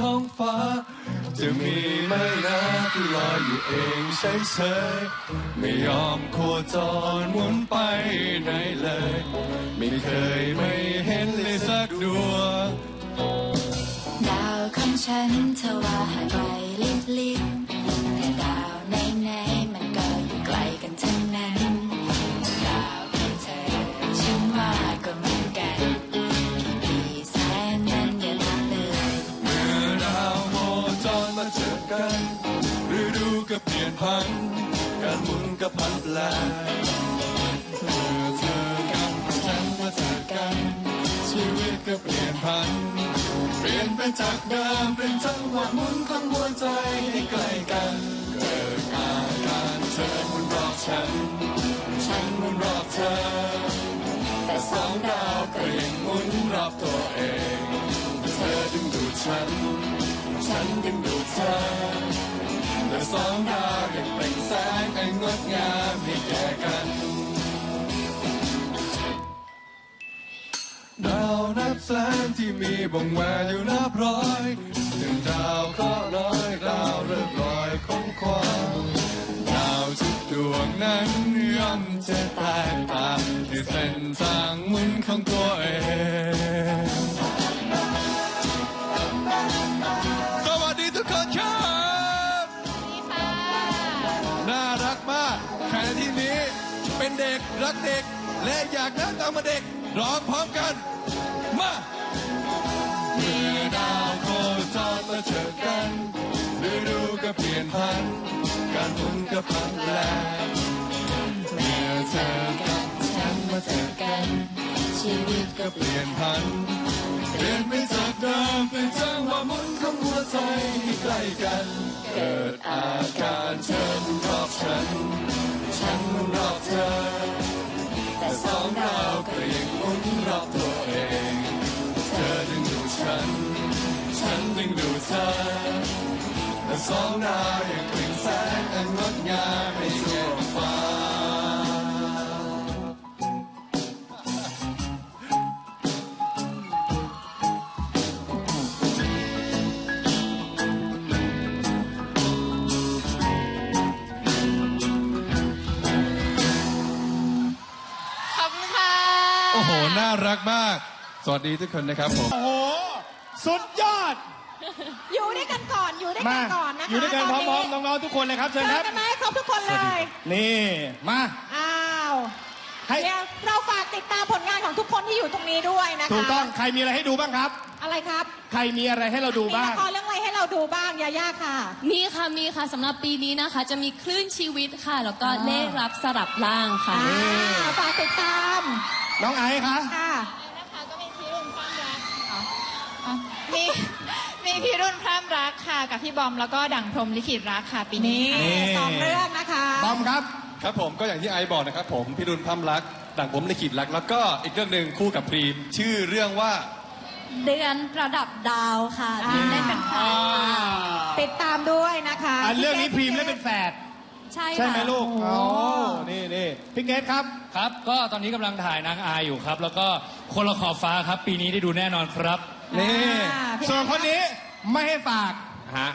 ท้องฟ้า จะมีไม่นะที่ลอยอยู่เองเฉยๆไม่ยอมโคจรหมุนไปไหนเลย ไม่เคยไม่ ก็เปลี่ยนพัน การหมุนก็พันแปลเมื่อเธอกับฉันมาเจอกัน ชีวิตก็เปลี่ยนพัน เปลี่ยนไปจากเดิมเป็นจังหวะหมุนของหัวใจให้ใกล้กันเกิดอาการเธอหมุนรอบฉัน ฉันหมุนรอบเธอ แต่สองดาวก็ยังหมุนรอบตัวเอง เธอดึงดูดฉัน ฉันดึงดูดเธอ สองดาวยังเปล่งแสงอันงดงามให้แก่กันดาวนับแสนที่มีวงแหวนอยู่นับร้อยหนึ่งดาวก็ร้อยดาวเริ่มลอยของความดาวทุกดวงนั้นย่อมจะแตกต่างในเส้นทางหมุนของตัวเอง เด็กรักเด็ก และอยากหน้าตามมาเด็กร้องพร้อมกัน มาเมื่อดาวโคจรมาเจอกันฤดูก็เปลี่ยนพันการหมุนก็พันแปลเมื่อเธอกับฉันมาเจอกัน ชีวิตก็เปลี่ยนพันเปลี่ยนไปจากเดิมเป็นจังหวะหมุนของหัวใจให้ใกล้กัน เกิดอาการเธอ งดูดเธอแต่สองดาวยังเปล่งแสงอันงดงามให้ทั่วฟ้าขอบคุณค่ะ โอ้โห น่ารักมาก สวัสดีทุกคนนะครับผม โอ้โห สุดยอด อยู่ด้วยกันก่อนอยู่ด้วยมากันก่อนนะคะอยู่ด้วยกันพตร้อมๆน้องๆทุกคนเลยครับเชิญเชิคญรับ กันไหมครบทุกคนเลย นี่มาอ้าวให้เดี๋ยวเราฝากติดตามผลงานของทุกคนที่อยู่ตรงนี้ด้วยนะคะถูกต้องใครมีอะไรให้ดูบ้างครับ อะไรครับใครมีอะไรให้เราดูมีบ้าละงครเรื่องอะไรให้เราดูบ้างยาย่าค่ะ มีค่ะมีค่ะสำหรับปีนี้นะคะ จะมีคลื่นชีวิตค่ะ แล้วก็เลขรับสลับล่างค่ะ อ่าฝากติดตามน้องไอซ์คะค่ะ มีพี่รุ่นพร่ำรักค่ะ กับพี่บอมแล้วก็ดั่งพรหมลิขิตรักค่ะปีนี้นี่ ค่ะสองเรื่องนะคะ บอมครับ ครับผมก็อย่างที่ไอซ์บอกนะครับผมพี่รุนพร่ำรักดั่งผมลิขิตรัก แล้วก็อีกเรื่องหนึ่งคู่กับพรีมชื่อเรื่องว่า เดือนประดับดาวค่ะอ่าพิมเล่นเป็นแฟนค่ะติดตามด้วยนะคะอันเรื่องนี้พรีมพี่เล่นเป็นแฝดใช่ใช่ไหมค่ะลูกอ๋อนี่นี่พี่เกดครับ ครับ ก็ตอนนี้กำลังถ่ายนางอายอยู่ครับ แล้วก็คนละขอบฟ้าครับ ปีนี้ได้ดูแน่นอนครับ นี่ อ่าพี่ส่วนคนนี้ ไม่ให้ฝาก ฮะ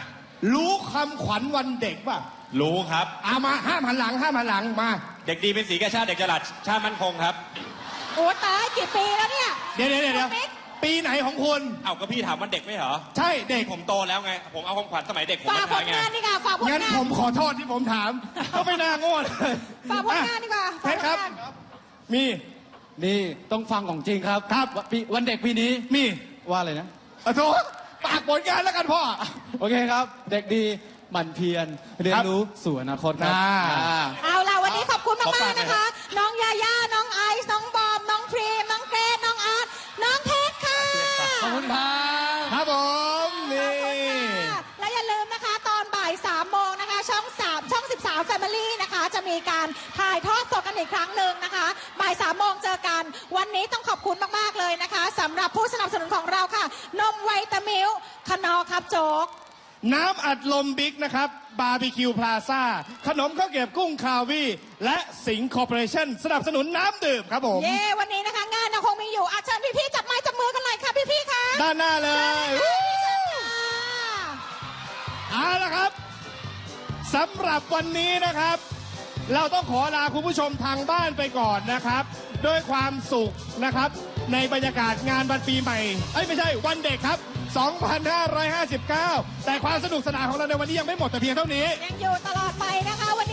รู้คำขวัญวันเด็กป่ะรู้ครับ เอามาห้ามหันหลังห้ามหันหลังมา เด็กดีเป็นสีแก่ชาติเด็กฉลาดชาติมั่นคงครับ โอ้ตายกี่ปีแล้วเนี่ยเดี๋ยวเดี๋ยวเดี๋ยวเดี๋ยวบิ๊กปีไหนของคุณ เอ้าก็พี่ถามว่าเด็กไม่เหรอ ใช่เด็กผมโตแล้วไง ผมเอาของขวัญสมัยเด็กผมฝากมาผทายลไง งานดีกว่าฝากผลงั้นงาน ผมขอโทษที่ผมถาม ก็ไม่น่าโง่เลยฝากผลงานดีกว่าเพชรครับฝากผลงานมีนี่ต้องฟังของจริงครับ ครับ ปีวันเด็กปีนี้มีว่าอะไรนะขอโทษ ฝากผลงานแล้วกันพ่อ โอเคครับ เด็กดีหมั่นเพียรเรียนรู้สู่อนาคตครับอ่า อ่า เอาล่ะวันนี้ขอบคุณขอมาฝากกหน่อยๆนะคะน้อง จะมีการถ่ายทอดสดกันอีกครั้งหนึ่งนะคะบ่ายสามโมงเจอกัน วันนี้ต้องขอบคุณมากๆเลยนะคะ สำหรับผู้สนับสนุนของเราค่ะ นมไวตามิลขนอครับโจ๊ก น้ำอัดลมบิ๊กนะครับ บาร์บีคิวพลาซ่า ขนมข้าวเกรียบกุ้งคาวีและสิงคอร์ปอเรชั่นสนับสนุนน้ำดื่มครับผม เย้วันนี้นะคะ งานเรคงมีอยู่อาเชิญพี่ๆจับไม้จับมือกันหน่อยค่ะพี่ๆค่ะด้านหน้าเลยเอาละครับสำหรับวันนี้นะครับ เราต้องขอลาคุณผู้ชมทางบ้านไปก่อนนะครับ ด้วยความสุขนะครับ ในบรรยากาศงานวันปีใหม่เอ้ยไม่ใช่วันเด็กครับ 2559 แต่ความสนุกสนานของเราในวันนี้ยังไม่หมดแต่เพียงเท่านี้ ยังอยู่ตลอดไปนะคะวัน